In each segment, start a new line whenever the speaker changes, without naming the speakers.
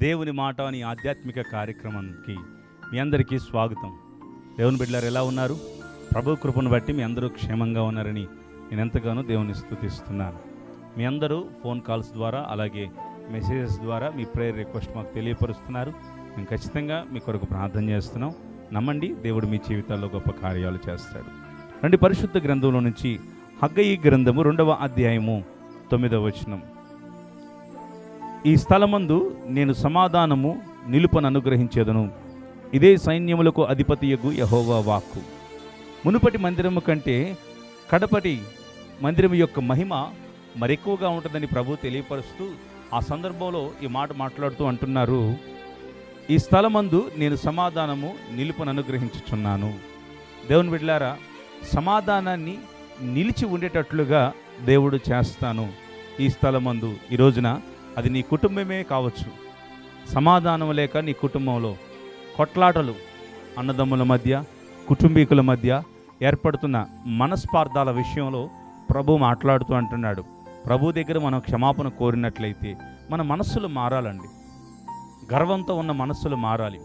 దేవుని మాట అని ఆధ్యాత్మిక కార్యక్రమానికి మీ అందరికీ స్వాగతం. దేవుని బిడ్డలారు ఎలా ఉన్నారు? ప్రభు కృపను బట్టి మీ అందరూ క్షేమంగా ఉన్నారని నేను ఎంతగానో దేవుని స్థుతిస్తున్నాను. మీ అందరూ ఫోన్ కాల్స్ ద్వారా అలాగే మెసేజెస్ ద్వారా మీ ప్రేయర్ రిక్వెస్ట్ మాకు తెలియపరుస్తున్నారు. మేము ఖచ్చితంగా మీ కొరకు ప్రార్థన చేస్తున్నాం. నమ్మండి దేవుడు మీ జీవితాల్లో గొప్ప కార్యాలు చేస్తాడు. రండి పరిశుద్ధ గ్రంథంలో నుంచి హగ్గయి గ్రంథము రెండవ అధ్యాయము తొమ్మిదవ వచనం. ఈ స్థలమందు నేను సమాధానము నిలుపను అనుగ్రహించేదను. ఇదే సైన్యములకు అధిపతియగు యహోవా వాక్కు. మునుపటి మందిరము కంటే కడపటి మందిరం యొక్క మహిమ మరెక్కువగా ఉంటుందని ప్రభు తెలియపరుస్తూ ఆ సందర్భంలో ఈ మాట మాట్లాడుతూ అంటున్నారు. ఈ స్థలమందు నేను సమాధానము నిలుపును అనుగ్రహించుచున్నాను. దేవుని బిడ్లారా సమాధానాన్ని నిలిచి ఉండేటట్లుగా దేవుడు చేస్తాను ఈ స్థలమందు. ఈ రోజున అది నీ కుటుంబమే కావచ్చు. సమాధానం లేక నీ కుటుంబంలో కొట్లాటలు అన్నదమ్ముల మధ్య కుటుంబీకుల మధ్య ఏర్పడుతున్న మనస్పార్థాల విషయంలో ప్రభు మాట్లాడుతూ అంటున్నాడు. ప్రభు దగ్గర మనం క్షమాపణ కోరినట్లయితే మన మనస్సులు మారాలండి. గర్వంతో ఉన్న మనస్సులు మారాలి.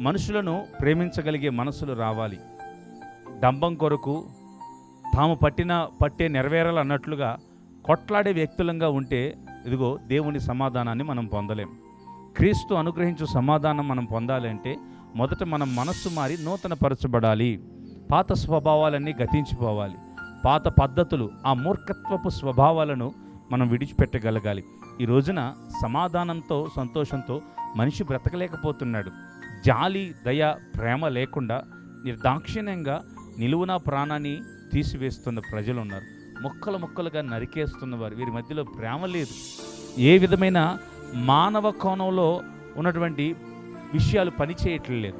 మనుషులను ప్రేమించగలిగే మనసులు రావాలి. డంబం కొరకు తాము పట్టిన పట్టే నెరవేరాలన్నట్లుగా కొట్లాడే వ్యక్తులంగా ఉంటే ఇదిగో దేవుని సమాధానాన్ని మనం పొందలేం. క్రీస్తు అనుగ్రహించు సమాధానం మనం పొందాలంటే మొదట మనం మనస్సు మారి నూతన పరచబడాలి పాత స్వభావాలన్నీ గతించిపోవాలి. పాత పద్ధతులు ఆ మూర్ఖత్వపు స్వభావాలను మనం విడిచిపెట్టగలగాలి. ఈ రోజున సమాధానంతో సంతోషంతో మనిషి బ్రతకలేకపోతున్నాడు. జాలి దయ ప్రేమ లేకుండా నిర్దాక్షిణ్యంగా నిలువున ప్రాణాన్ని తీసివేస్తున్న ప్రజలు ఉన్నారు ముక్కలు ముక్కలుగా నరికేస్తున్నవారు. వీరి మధ్యలో ప్రేమ లేదు. ఏ విధమైన మానవ కోణంలో ఉన్నటువంటి విషయాలు పనిచేయట్లేదు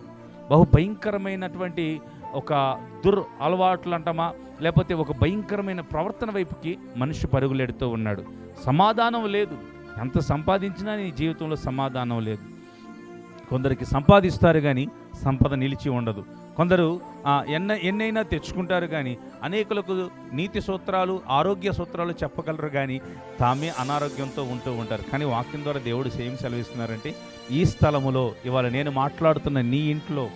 బహు భయంకరమైనటువంటి ఒక దుర్ అలవాట్లు అంటామా లేకపోతే ఒక భయంకరమైన ప్రవర్తన వైపుకి మనిషి పరుగులెడుతూ ఉన్నాడు. సమాధానం లేదు. ఎంత సంపాదించినా నీ జీవితంలో సమాధానం లేదు. కొందరికి సంపాదిస్తారు కానీ సంపద నిలిచి ఉండదు. కొందరు ఎన్న ఎన్నైనా తెచ్చుకుంటారు కానీ అనేకులకు నీతి సూత్రాలు ఆరోగ్య సూత్రాలు చెప్పగలరు కానీ తామే అనారోగ్యంతో ఉంటూ ఉంటారు. కానీ వాక్యం ద్వారా దేవుడు ఏం సెలవిస్తున్నారంటే ఈ స్థలములో ఇవాళ నేను మాట్లాడుతున్న నీ ఇంట్లో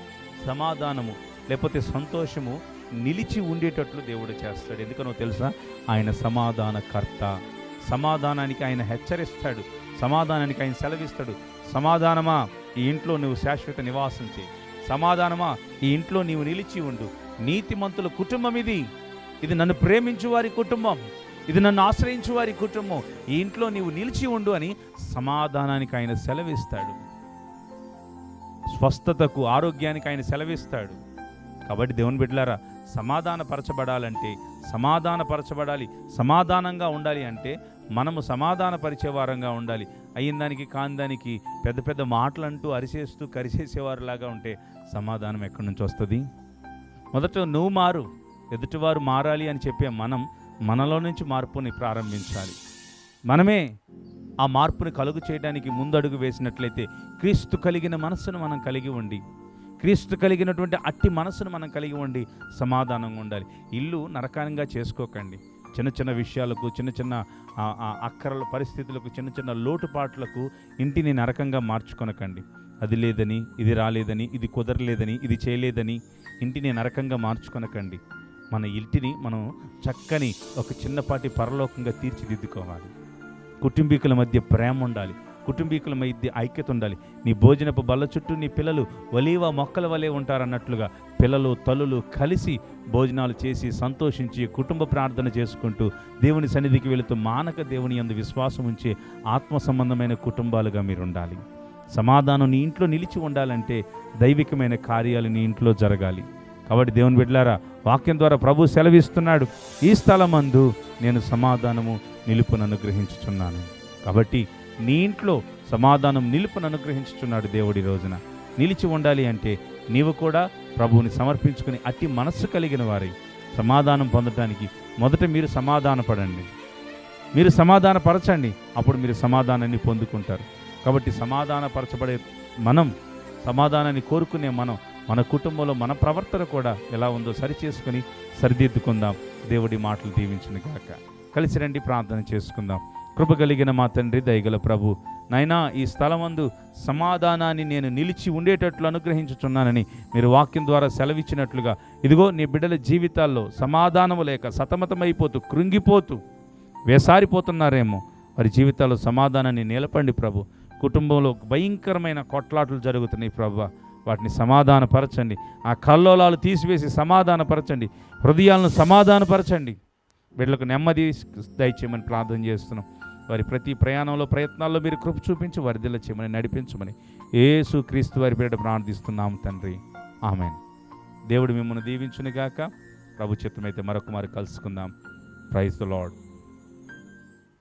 సమాధానము లేకపోతే సంతోషము నిలిచి ఉండేటట్లు దేవుడు చేస్తాడు. ఎందుకనో తెలుసా? ఆయన సమాధానకర్త. సమాధానానికి ఆయన హెచ్చరిస్తాడు. సమాధానానికి ఆయన సెలవిస్తాడు. సమాధానమా? ఈ ఇంట్లో నువ్వు శాశ్వత నివాసం చేయి. సమాధానమా? ఈ ఇంట్లో నీవు నిలిచి ఉండు. నీతిమంతుల కుటుంబం ఇది. ఇది నన్ను ప్రేమించు వారి కుటుంబం. ఇది నన్ను ఆశ్రయించు వారి కుటుంబం. ఈ ఇంట్లో నీవు నిలిచి ఉండు అని సమాధానానికి ఆయన సెలవిస్తాడు. స్వస్థతకు ఆరోగ్యానికి ఆయన సెలవిస్తాడు. కాబట్టి దేవుని బిడ్డలారా సమాధానపరచబడాలంటే సమాధానపరచబడాలి సమాధానంగా ఉండాలి అంటే మనము సమాధానపరిచేవారంగా ఉండాలి. అయిన దానికి కాని దానికి పెద్ద పెద్ద మాటలంటూ అరిచేస్తూ అరిసేస్తూ కరిసేసేవారులాగా ఉంటే సమాధానం ఎక్కడి నుంచి వస్తుంది? మొదట నువ్వు మారు ఎదుటివారు మారాలి అని చెప్పే మనం మనలో నుంచి మార్పుని ప్రారంభించాలి. మనమే ఆ మార్పుని కలుగు చేయడానికి ముందడుగు వేసినట్లయితే క్రీస్తు కలిగిన మనస్సును మనం కలిగి ఉండి క్రీస్తు కలిగినటువంటి అట్టి మనస్సును మనం కలిగి ఉండి సమాధానంగా ఉండాలి. ఇల్లు నరకానంగా చేసుకోకండి. చిన్న చిన్న విషయాలకు చిన్న చిన్న అక్కరల పరిస్థితులకు చిన్న చిన్న లోటుపాట్లకు ఇంటిని నరకంగా మార్చుకొనకండి. అది లేదని ఇది రాలేదని ఇది కుదరలేదని ఇది చేయలేదని ఇంటిని నరకంగా మార్చుకొనకండి. మన ఇంటిని మనం చక్కని ఒక చిన్నపాటి పరలోకంగా తీర్చిదిద్దుకోవాలి. కుటుంబీకుల మధ్య ప్రేమ ఉండాలి. కుటుంబీకుల మధ్య ఐక్యత ఉండాలి నీ భోజనపు బల్ల చుట్టూ నీ పిల్లలు ఒలీవ మొక్కల వలె ఉంటారన్నట్లుగా పిల్లలు తల్లులు కలిసి భోజనాలు చేసి సంతోషించి కుటుంబ ప్రార్థన చేసుకుంటూ దేవుని సన్నిధికి వెళుతూ మానక దేవుని యందు విశ్వాసం ఉంచే ఆత్మ సంబంధమైన కుటుంబాలుగా మీరు ఉండాలి సమాధానం నీ ఇంట్లో నిలిచి ఉండాలంటే దైవికమైన కార్యాలు నీ ఇంట్లో జరగాలి. కాబట్టి దేవుని బిడ్డలారా వాక్యం ద్వారా ప్రభు సెలవిస్తున్నాడు ఈ స్థలమందు నేను సమాధానము నిలుపును అనుగ్రహించుచున్నాను కాబట్టి నీ ఇంట్లో సమాధానం నిలుపును అనుగ్రహించుచున్నాడు దేవుడి రోజున. నిలిచి ఉండాలి అంటే నీవు కూడా ప్రభువుని సమర్పించుకుని అట్టి మనస్సు కలిగిన వారి సమాధానం పొందటానికి మొదట మీరు సమాధానపడండి. మీరు సమాధానపరచండి అప్పుడు మీరు సమాధానాన్ని పొందుకుంటారు. కాబట్టి సమాధానపరచబడే మనం సమాధానాన్ని కోరుకునే మనం మన కుటుంబంలో మన ప్రవర్తన కూడా ఎలా ఉందో సరిచేసుకుని సరిదిద్దుకుందాం. దేవుడి మాటలు దీవించిన కాక కలిసి రండి ప్రార్థన చేసుకుందాం. కృప కలిగిన మా తండ్రి దయగల ప్రభు. నైనా ఈ స్థలమందు సమాధానాన్ని నేను నిలిచి ఉండేటట్లు అనుగ్రహించుచున్నానని మీరు వాక్యం ద్వారా సెలవిచ్చినట్లుగా ఇదిగో నీ బిడ్డల జీవితాల్లో సమాధానము లేక సతమతమైపోతూ కృంగిపోతూ వేసారిపోతున్నారేమో. వారి జీవితాల్లో సమాధానాన్ని నిలపండి ప్రభు. కుటుంబంలో భయంకరమైన కొట్లాటలు జరుగుతున్నాయి ప్రభు. వాటిని సమాధానపరచండి. ఆ కల్లోలాలు తీసివేసి సమాధానపరచండి. హృదయాలను సమాధానపరచండి. వీళ్ళకు నెమ్మది దయచేయమని ప్రార్థన చేస్తున్నాం. వారి ప్రతి ప్రయాణంలో ప్రయత్నాల్లో మీరు కృప చూపించి వరిదిల్ల చేయమని నడిపించమని ఏసు క్రీస్తు వారి పేరిట ప్రార్థిస్తున్నాము తండ్రి. ఆమె దేవుడు మిమ్మల్ని దీవించునిగాక. ప్రభు చిత్తమైతే మరొక మరి కలుసుకుందాం. Praise the lord